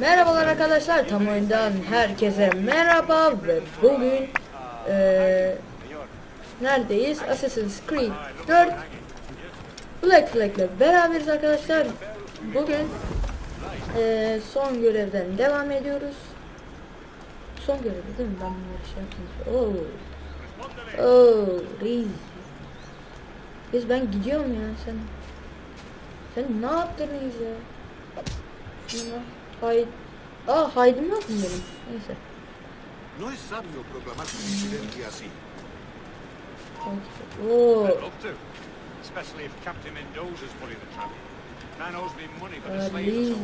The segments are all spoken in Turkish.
Merhabalar arkadaşlar tam oyundan herkese merhaba. Ve bugün eee neredeyiz? Assassin's Creed 4 Black Flag ile beraberiz arkadaşlar. Bugün eee, son görevden devam ediyoruz. Son görev değil mi? Ben bunları şey yaptım Oo. Oo, reis. Biz ben gidiyorum ya sen. Sen ne yaptın reis ya? Şuna Haydi. Aa haydim yok mu benim? Neyse. No es sabio proclamar su disidencia así. Oo.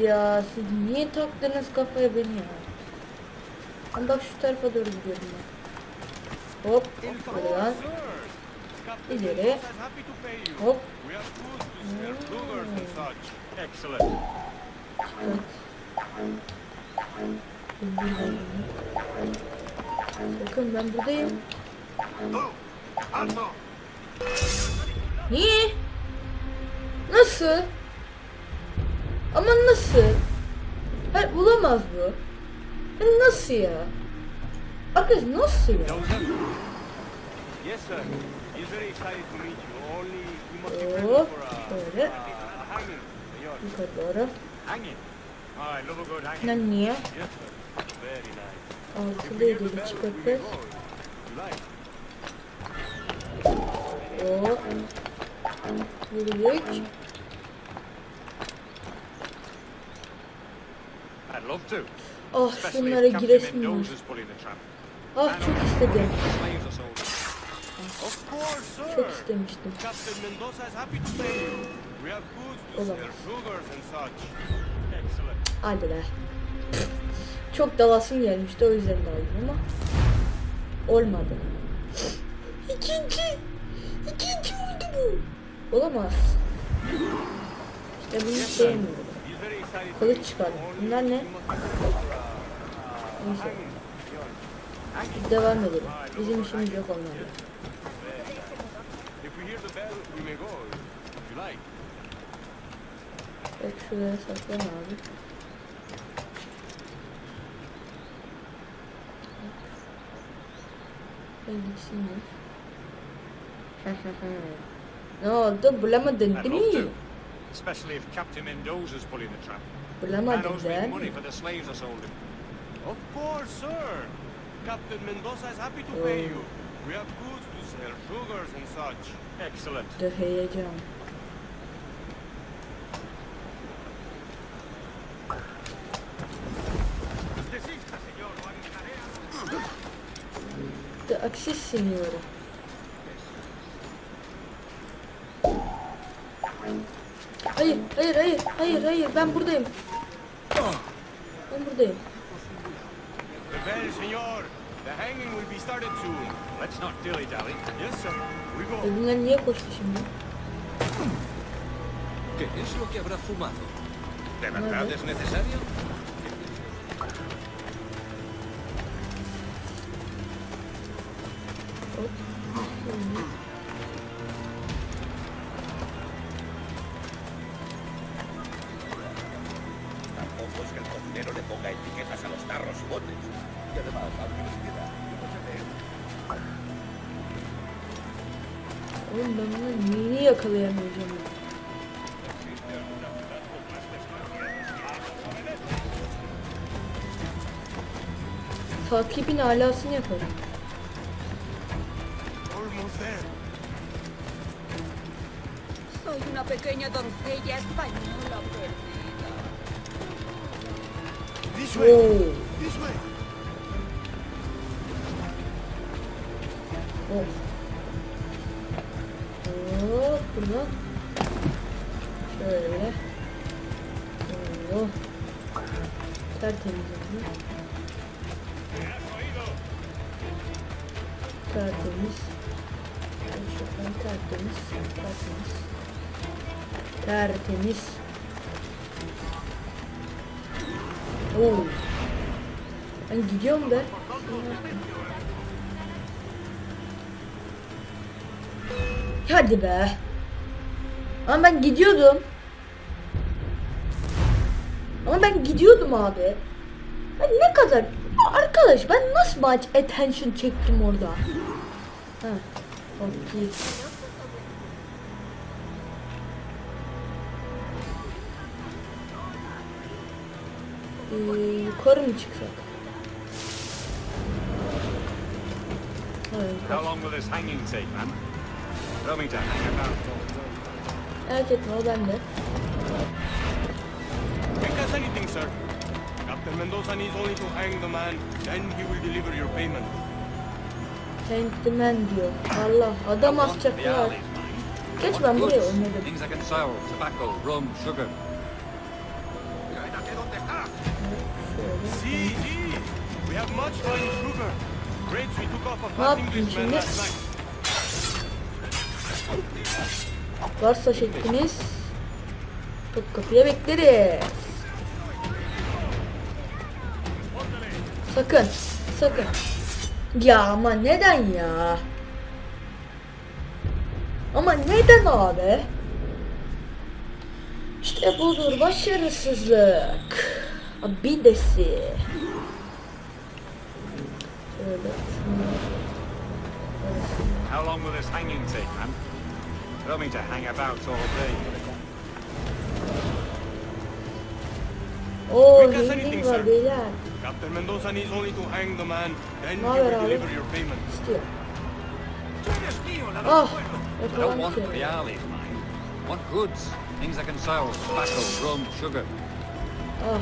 Ya siz niye taktınız kafaya beni ya? Ben bak şu tarafa doğru gidiyorum ya. Hop. Buradan. İleri. Hop. We have Bakın ben buradayım. Niye? Nasıl? Ama nasıl? Hayır bulamaz bu. Nasıl ya? Arkadaş nasıl ya? Yes, sir. He's very. Oh. Lan niye? Altılı yedili çıkartır. to. Ah Especially şunlara giresim var. Ah çok istedim. Çok istemiştim. Olamaz. Hadi be. Çok dalasım gelmişti o yüzden de aldım ama olmadı. İkinci. İkinci oldu bu. Olamaz. İşte bunu sevmiyorum. Kılıç çıkardım. Bunlar ne? Neyse. devam edelim. Bizim işimiz yok onlarla. Bak şuraya saklan abi. Ben gitsinler. ne oldu? Bulamadın değil mi? Especially if Captain Mendoza's pulling the trap. Bulamadın değil money for the slaves I sold him. Of course, sir. Captain Mendoza is happy to pay you. We have goods to sell, sugars and such. Excellent. De heyecan. Desista, señor. No avisaré a- Siniyorum. Hayır, hayır, hayır, hayır, hayır. Ben buradayım. Ben buradayım. E bunlar niye koştu şimdi? ¿Qué es lo que habrá fumado? ¿De verdad es necesario? Oğlum ben bunu niye yakalayamayacağım ya? Takibin alasını yaparım. Soy una pequeña doncella española perdida. This Oo. This way. Oh. Buradan. Şöyle. Oh. Tertemiz oldu. Tertemiz. Şuradan tertemiz. Tertemiz. Tertemiz. Oo. Ben gidiyorum be. Hadi be. Ama ben gidiyordum. Ama ben gidiyordum abi. Ben ne kadar arkadaş ben nasıl maç attention çektim orada. Ha. Okey. Ee, yukarı mı çıksak? Hayır, How long will this hanging take, man? To hang about. Merak etme o bende. As anything, sir. Captain Mendoza needs only to hang the man, then he will deliver your payment. Tank the man diyor. Allah adam asacaklar. Geç ben buraya oynadım. Things I can sell, tobacco, rum, sugar. See, see, we have much fine sugar. Grapes we took off fat yaptın Englishman şimdi? last night. Varsa şekliniz top kapıya bekleriz. Sakın, sakın. Ya ama neden ya? Ama neden abi? İşte budur başarısızlık. Abidesi. Şöyle. How long will this hanging take, man? Tell me to hang about all day. Oo, Quick as anything, sir. beyler. Captain Mendoza needs only to hang the man, then he Ne will deliver your payment. İstiyor. Ah, I don't want the ya. alleys, mind. Goods, things I can sell, tobacco, rum, sugar. Ah.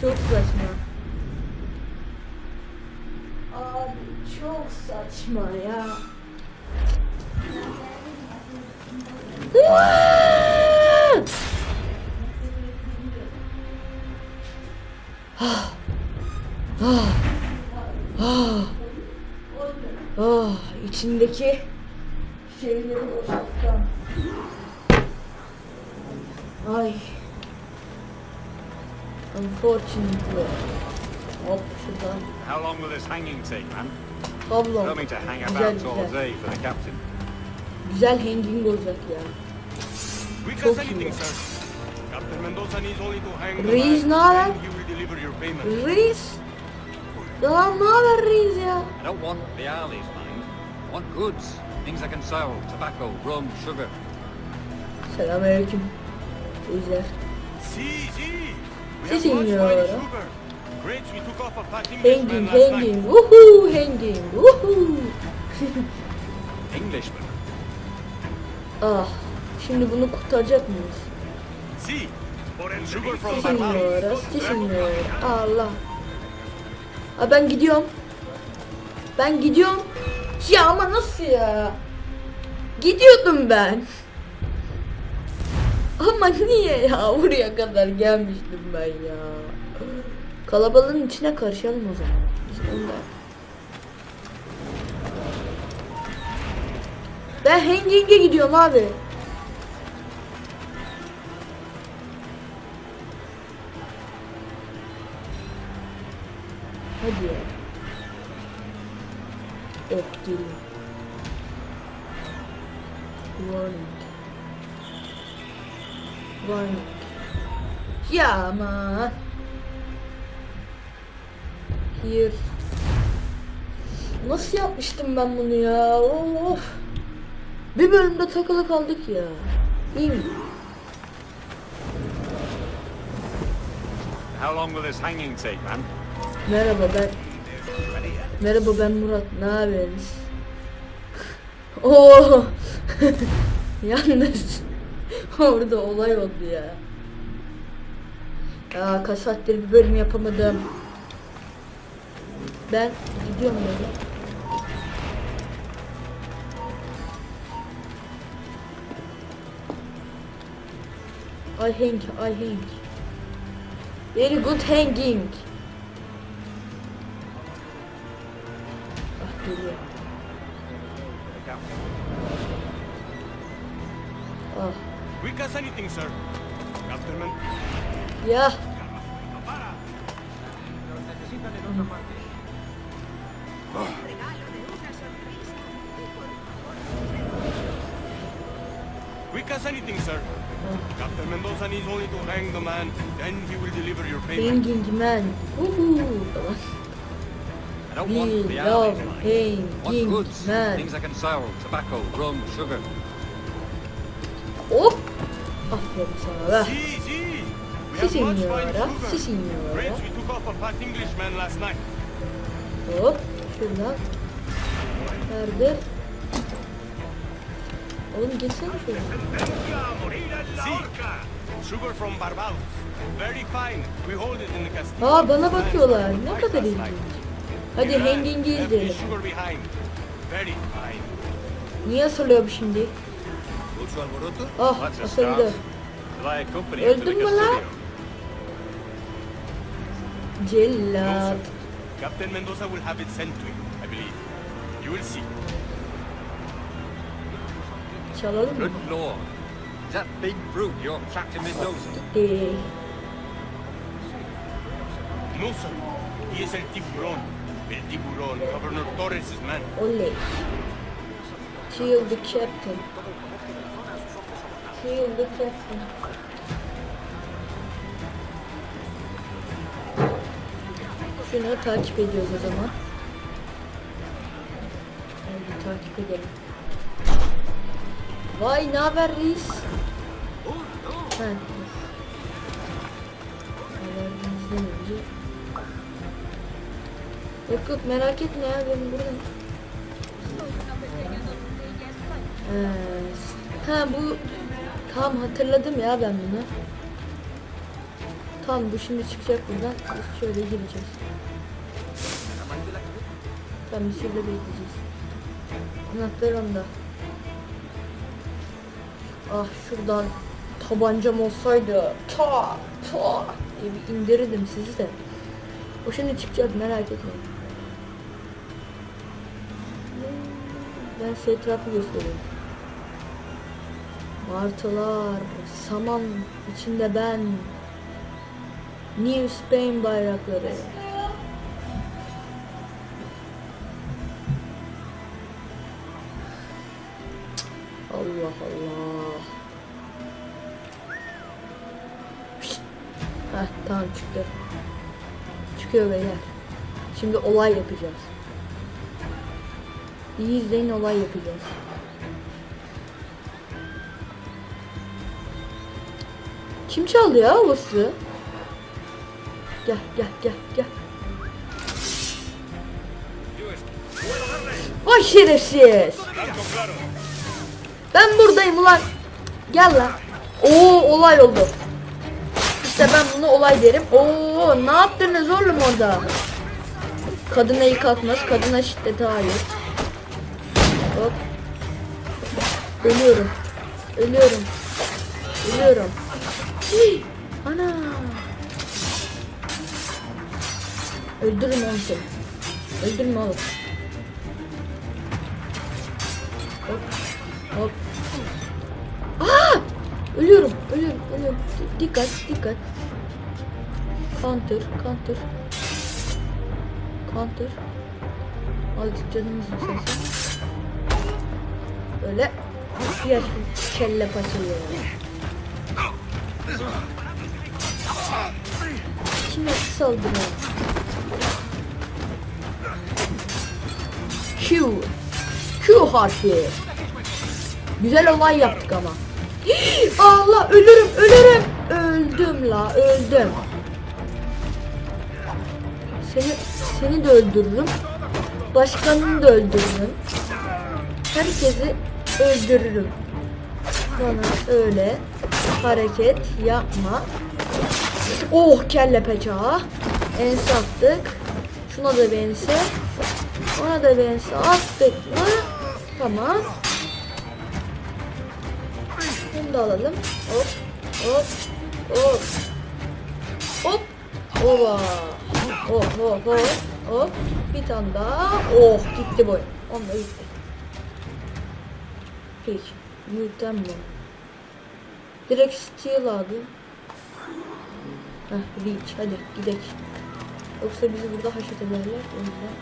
Çok saçma. Saçma ya. Ah. Ah. Ah. Ah. içindeki şeyleri boşaltacağım. Ay. Unfortunately. Hop şuradan. How long will this hanging take, man? Hang Güzel about all güzel. day for the captain. Güzel hanging olacak ya. Çok iyi. anything, sir. Captain Mendoza needs only to hang the Reis ne haber? then he will deliver your payment. Reis. Ya ne haber Reis ya? I don't want the alleys, mind. Want goods, things I can sell, tobacco, rum, sugar. Selamünaleyküm. Reisler. Si, have much Hanging, hanging. Woohoo, hanging. Woohoo. Englishman. ah. Şimdi bunu kurtaracak mıyız? See, si signora. Allah. Aa, ben gidiyorum. Ben gidiyorum. Ya ama nasıl ya? Gidiyordum ben. Ama niye ya? Buraya kadar gelmiştim ben ya. Kalabalığın içine karışalım o zaman. Ondan. Ben hanging'e gidiyorum abi. Hadi ya. Geliyor. Warning. Warning. Ya ama. Here. Nasıl yapmıştım ben bunu ya? Of. Bir bölümde takılı kaldık ya. İyi mi? How long will this hanging take, man? Merhaba ben. Merhaba ben Murat. Ne yapıyorsunuz? Oo. Yalnız orada olay oldu ya. Ya kaç saattir bir bölüm yapamadım. Ben gidiyorum böyle. I hang, I hang. Very good hanging. Ah geliyor. Ah Quick as anything, sir. Captain Men ya. us anything, sir. Ah. Captain Mendoza needs only to hang the man, then he will deliver your payment. Hanging man. Woohoo. I don't We want the love hanging goods, man. things I can sell, tobacco, rum, sugar. Hop. Aferin sana be. Si much fine signora, si signora. Friends, we took off a fat Englishman last night. Hop. Şuradan. Nerede? Oğlum geçsene. See, sugar from Barbados. Very fine. We hold it in the castillo. Aa bana bakıyorlar. Ne kadar ilginç. Hadi hanging'i izleyelim. Very fine. Niye asılıyor bu şimdi? Ah asıldı. Öldün mü lan? Cellat. Captain Mendoza will have it sent to you, I believe. You will see. Çalalım mı? Good lord. That big brute you're tracking Mendoza? Ee, No, sir. He is El Tiburón. El Tiburón, Governor Torres' man. oley. Kill the captain. Kill the captain. Şunu takip ediyoruz o zaman. Hadi takip edelim. Vay ne haber reis? Ha. Yok yok merak etme ya ben buradayım. Ha bu tam hatırladım ya ben bunu. Tam bu şimdi çıkacak buradan. Biz şöyle gireceğiz. Tamam biz şurada bekleyeceğiz. Anahtar onda. Ah şuradan tabancam olsaydı ta ta diye bir indirirdim sizi de. O şimdi çıkacak merak etmeyin. Ben size etrafı göstereyim. Martılar, saman içinde ben. New Spain bayrakları. Allah Allah. Tamam çıktı. Çıkıyor beyler. Şimdi olay yapacağız. İyi izleyin olay yapacağız. Kim çaldı ya havası? Gel gel gel gel. Vay şerefsiz. Ben buradayım ulan. Gel lan. Oo olay oldu. İşte ben bunu olay derim. Oo ne yaptınız oğlum orada? Kadına ilk atmaz. Kadına şiddete hayır. Hop. Ölüyorum. Ölüyorum. Ölüyorum. Hii, Ana. Öldürün seni. Öldürme oğlum. Ölüyorum. Ölüyorum. Ölüyorum. Di- Dikkat. Dikkat. Counter. Counter. Counter. Azıcık canımız yükselsin. Böyle. Diğer kelle paçayı. Kime saldırıyor? Q. Q harfi. Güzel olay yaptık ama. Allah ölürüm ölürüm. Öldüm la öldüm. Seni seni de öldürürüm. Başkanını da öldürürüm. Herkesi öldürürüm. Bana öyle hareket yapma. Oh kelle peçağı. Ense attık. Şuna da bense. Ona da bense attık mı? Tamam. Da alalım. Hop. Hop. Hop. Hop. Ova. Hop hop hop. Hop. Bir tane daha. Oh gitti boy. Onda gitti. Peki. Mi? Direkt steal abi. Heh reach hadi gidelim. Yoksa bizi burada haşet ederler o yüzden.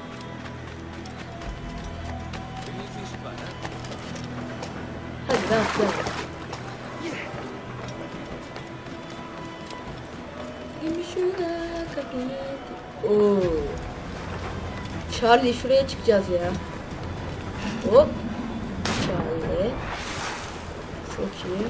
Hadi ben atlıyorum. Oo. Charlie şuraya çıkacağız ya. Hop. Charlie. Çok iyi.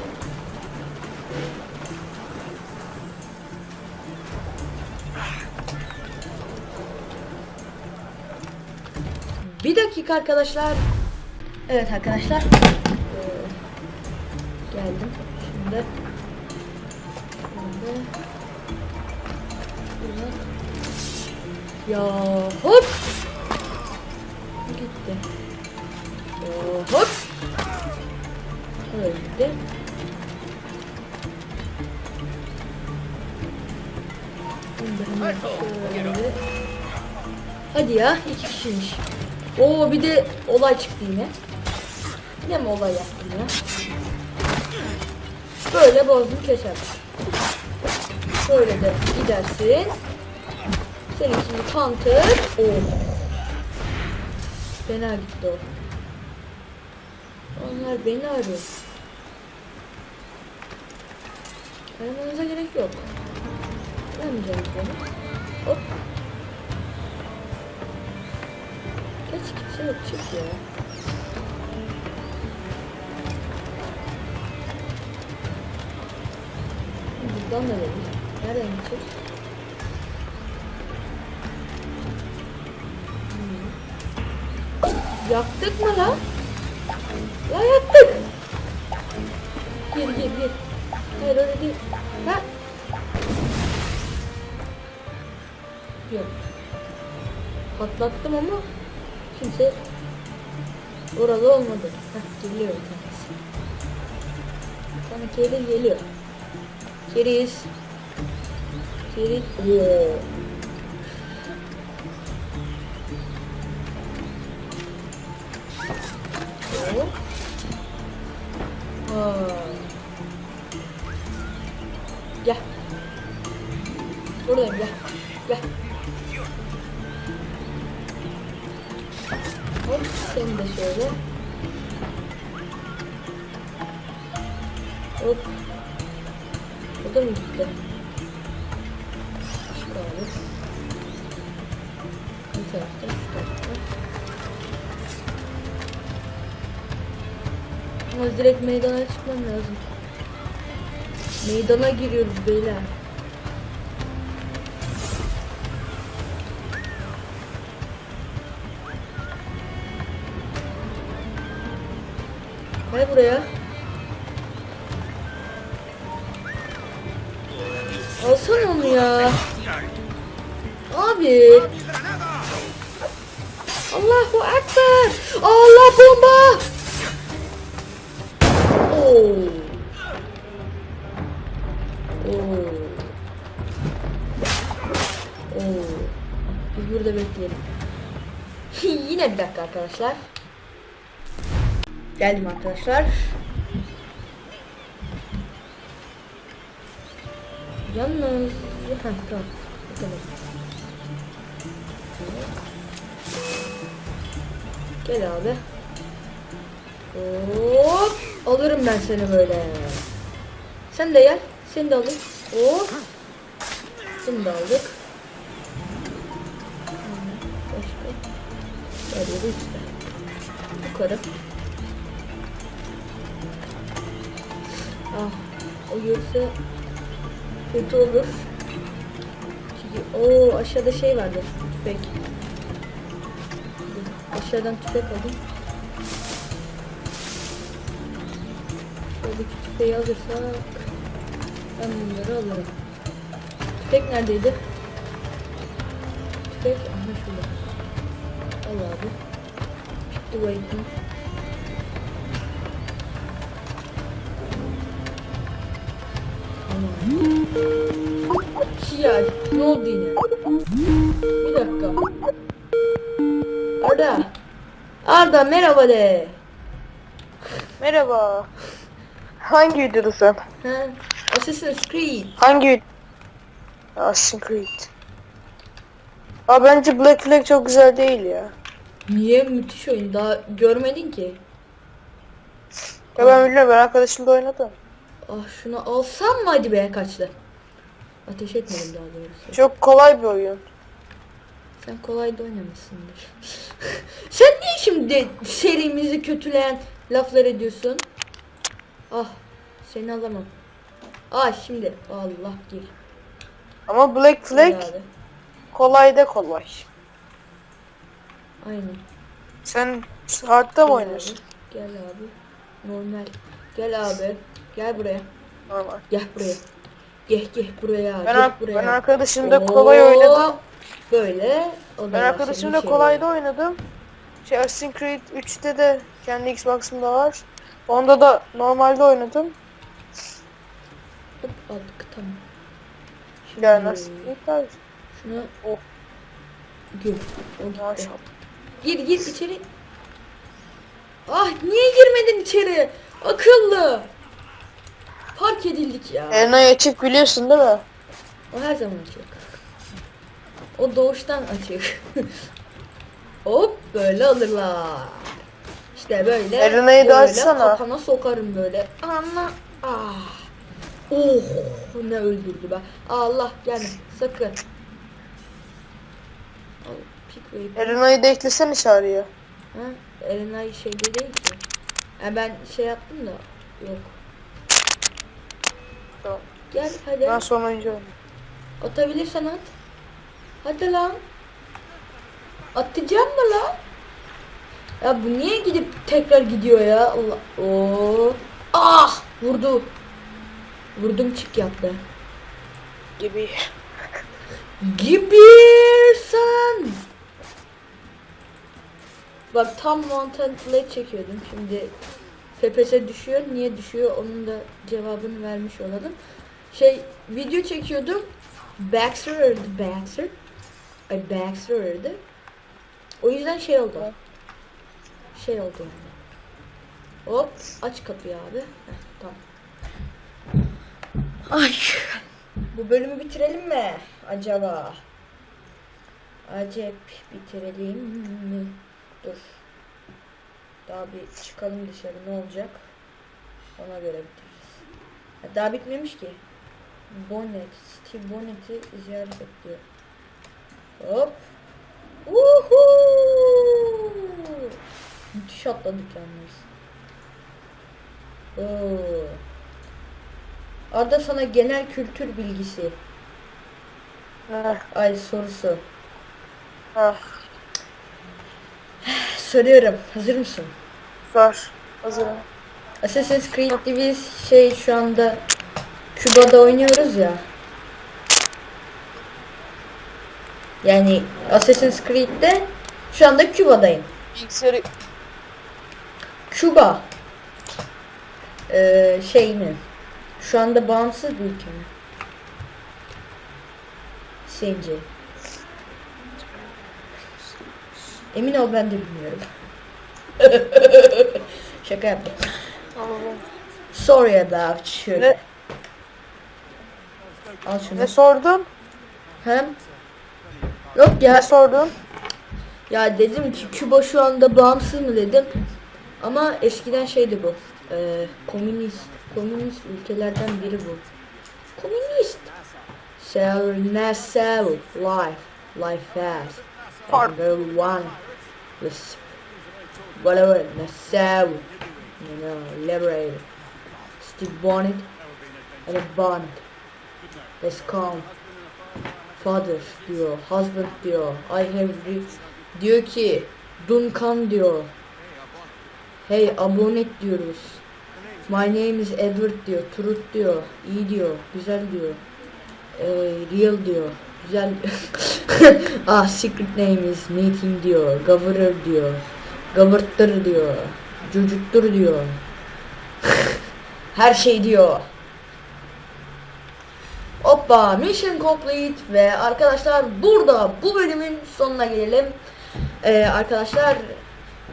Bir dakika arkadaşlar. Evet arkadaşlar. Ee, geldim. Şimdi. Şimdi. Ya hop. Gitti. Ya hop. Şöyle. Hadi ya iki kişiymiş. Oo bir de olay çıktı yine. Yine mi olay yaptım ya? Böyle bozdum keser. Böyle de gidersin. Senin şimdi counter. Oh. Fena gitti o. Onlar beni arıyor. Aramanıza gerek yok. Aramayacağım beni. Hop. Geç kimse yok çık ya. Buradan da verir. Nereden? Hmm. Yaktık mı lan? Ya yaktık. Gir gir gir. Hayır öyle değil. Ha? Yok. Patlattım ama kimse oralı olmadı. Heh geliyor. Bir tane kedi geliyor. Keriz. Oo. Oo. Aa. Gel. Buradayım gel. Gel. Hop seni de şöyle. Hop. O da mı gitti? Ama direkt meydana çıkmam lazım. Meydana giriyoruz beyler. Gel buraya. Alsana onu ya. Abi. Allahu Ekber. Allah bomba. Oo. Oo. Oo. Biz burada bekleyelim. Yine bir dakika arkadaşlar. Geldim arkadaşlar. Yalnız... Tamam. Tamam. Gel abi. Hop. Alırım ben seni böyle. Sen de gel. Seni de alayım. Hop. Seni de aldık. Başka. Gel yürü işte. Yukarı. Ah, o görse kötü olur. Çünkü o aşağıda şey vardı. Tüfek. Aşağıdan tüfek aldım. Tüfeği alırsak ben bunları alırım. Tüfek neredeydi? Tüfek aha şurada. Al abi. Çıktı waiting. Ya ne oldu yine? Bir dakika. Arda. Arda merhaba de. Merhaba. Hangi videodasın? Ha? Assassin's Creed. Hangi vid- Assassin's Creed. Aa bence Black Flag çok güzel değil ya. Niye müthiş oyun daha görmedin ki? Ya ben biliyorum ben arkadaşımla oynadım. Ah şunu alsam mı hadi be kaçtı. Ateş etmedim daha doğrusu. Çok kolay bir oyun. Sen kolay da oynamışsındır. Sen niye şimdi serimizi kötüleyen laflar ediyorsun? Ah seni alamam. Ah şimdi Allah gir. Ama Black Flag kolay da kolay. Aynen. Sen hardta mı Gel oynuyorsun? abi, Gel abi. Normal. Gel abi. Gel buraya. Normal. Gel buraya. Gel gel buraya. Ben, gel ar- buraya. ben arkadaşımda kolay Oo, oynadım. Böyle. O da Ben var, arkadaşımda senin kolay şey da oynadım. Şey Assassin's Creed 3'te de kendi Xbox'ımda var. Onda da normalde oynadım. Hop aldık tamam. Yani Şimdi Assassin's Creed var. Şuna Oh. gir. O gitti. Maşallah. Gir gir içeri. Ah niye girmedin içeri? Akıllı. Park edildik ya. Erenay açık biliyorsun değil mi? O her zaman açık. O doğuştan açık. Hop böyle alırlar. İşte böyle. Böyle açsana. Kafana sokarım böyle. Ana. Ah. Oh ne öldürdü be. Allah gelme sakın. Erenay'ı da eklesene çağrıya. Ha, Erenay şeyde değil ki. Yani ben şey yaptım da yok. Tamam. Gel hadi. Ben sonuncu oynadım. Atabilirsen at. Hadi lan. Atacağım mı lan? Ya bu niye gidip tekrar gidiyor ya? Allah. Oo. Ah! Vurdu. Vurdum çık yaptı. Gibi. Gibirsen. Bak tam Mountain Blade çekiyordum. Şimdi FPS düşüyor. Niye düşüyor? Onun da cevabını vermiş olalım. Şey video çekiyordum. Baxter öldü. Baxter. Ay Baxter öldü. O yüzden şey oldu. Şey oldu yani. Hop aç kapıyı abi. Heh, tamam. Ay. Bu bölümü bitirelim mi acaba? Acep bitirelim mi? Dur. Daha bir çıkalım dışarı ne olacak? Ona göre bitiririz. Ha, daha bitmemiş ki. Bonnet, Steve Bonnet'i ziyaret et diyor. Hop. Woohoo! Müthiş atladık yalnız. Oo. Arda sana genel kültür bilgisi. Heh, Ay sorusu. heh, Soruyorum. Hazır mısın? sor. Hazırım. Assassin's Creed'de biz şey şu anda Küba'da oynuyoruz ya. Yani Assassin's Creed'de şu anda Küba'dayım. Bilgisayarı Küba. Ee, şey mi? Şu anda bağımsız bir ülke mi? Sence? Emin ol ben de bilmiyorum. Şaka yaptım. Sorry about you. Ne, Al şunu. ne sordun? Hem Yok ya Ne sordun? ya dedim ki Küba şu anda bağımsız mı dedim. Ama eskiden şeydi bu. Ee, komünist komünist ülkelerden biri bu. Komünist. So Nassau life life fast. Number one. This whatever Nassau. You know, liberated. Steve Bonnet and a Bond. Let's come. Father diyor, husband diyor, I have diyor ki Duncan diyor. Hey abonet diyoruz. My name is Edward diyor, truth diyor, iyi diyor, güzel diyor. Ee, real diyor, güzel ah secret name is meeting diyor, governor diyor, govırttır diyor, cücüttür diyor. Her şey diyor. Hoppa mission complete ve arkadaşlar burada bu bölümün sonuna gelelim. Ee, arkadaşlar